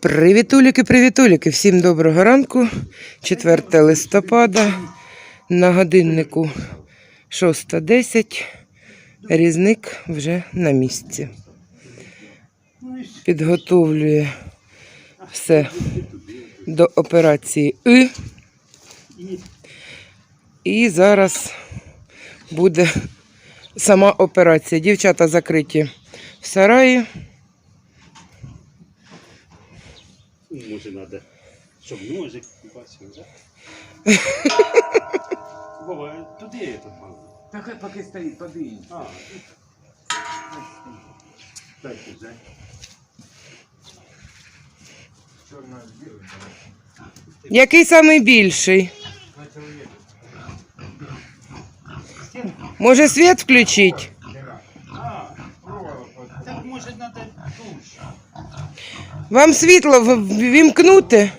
Привітуліки, привітуліки! Всім доброго ранку. 4 листопада. На годиннику 6.10. Різник вже на місці. Підготовлює все до операції И. І зараз буде сама операція. Дівчата закриті в сараї. Може надо, щоб ножик бачив, да? Вова, туди я тут мав. Так хай поки стоїть, подивіться. А, тут. Дайте взяти. Чорна білий. Який самий більший? Може світ включить? А, так може надо душ. Вам світло в- вімкнути?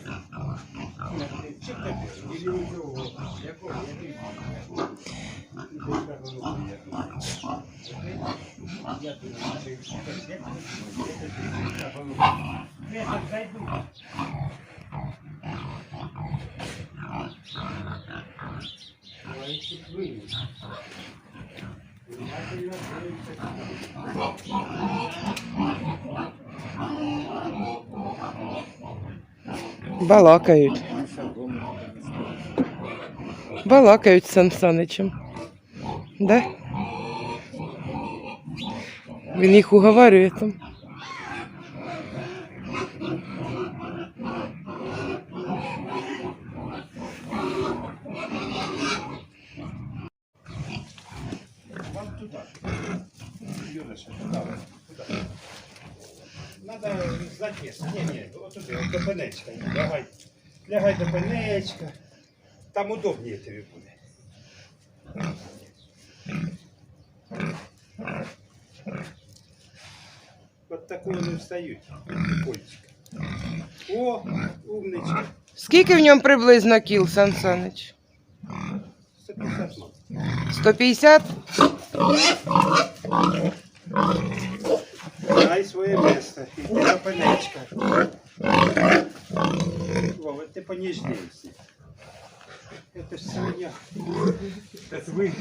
Балакають. Балакають з Сан Саничем. Да? Він їх уговарює там. Вам туди. Затіс. Ні, ні, отуди, от до пенечка. Лягай. Лягай до пенечка. Там удобніше тобі буде. От таку вони встають. Польчика. О, умничка. Скільки в ньому приблизно кіл, Сан Санич? 150 мав. 150? Дай своє місце. Іди до пенечка. Вова, ти поніжнійся. Это ж свиня. Так ви,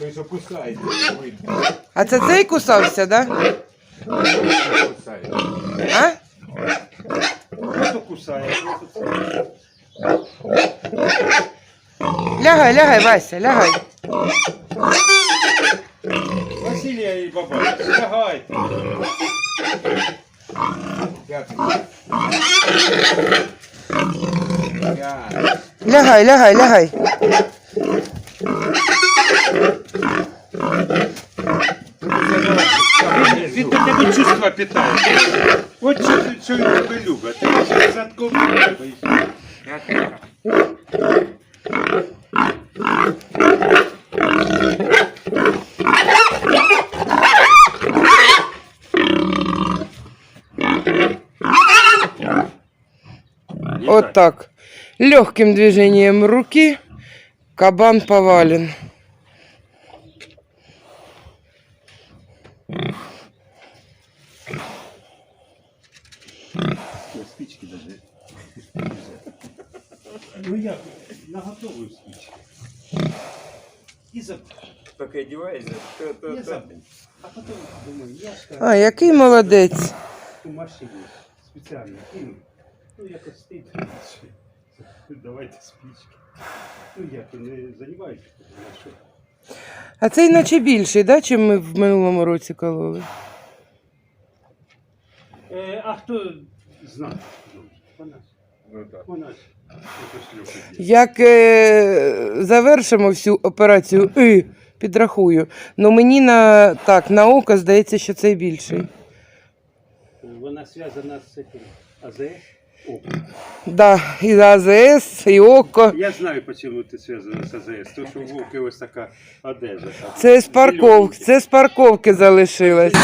ви ж опускаєте, ви А це цей кусався, да? опускаєте. А? Хто кусає? Хто кусає? Лягай, лягай, Вася, лягай. Василія і баба, лягайте. Дякую. Я. Лягай, лягай, лягай. Він до тебе чувства питає. От що, ти- що він тебе любить. Ти ще задком не любиш. Вот так. Легким движением руки кабан повален. Спички даже. Ну як, наготовую спички. І за... Поки одягаєшся, то, то, Я то. забув. А потім думаю, я ж А, який молодець. у машині спеціально кину. Ну якось стить. Давайте спички. Ну як, ви не що? А цей наче більший, да, чим ми в минулому році кололи? Е, а хто знає? Ну так. Це. Як е, завершимо всю операцію И, підрахую. Ну мені на так, на око здається, що цей більший. Вона зв'язана з цим АЗС. Да, і АЗС, і око. я знаю, чому ти зв'язана з АЗС. То, що в Вовки ось така одежа. Це з парковки, це з парковки залишилось.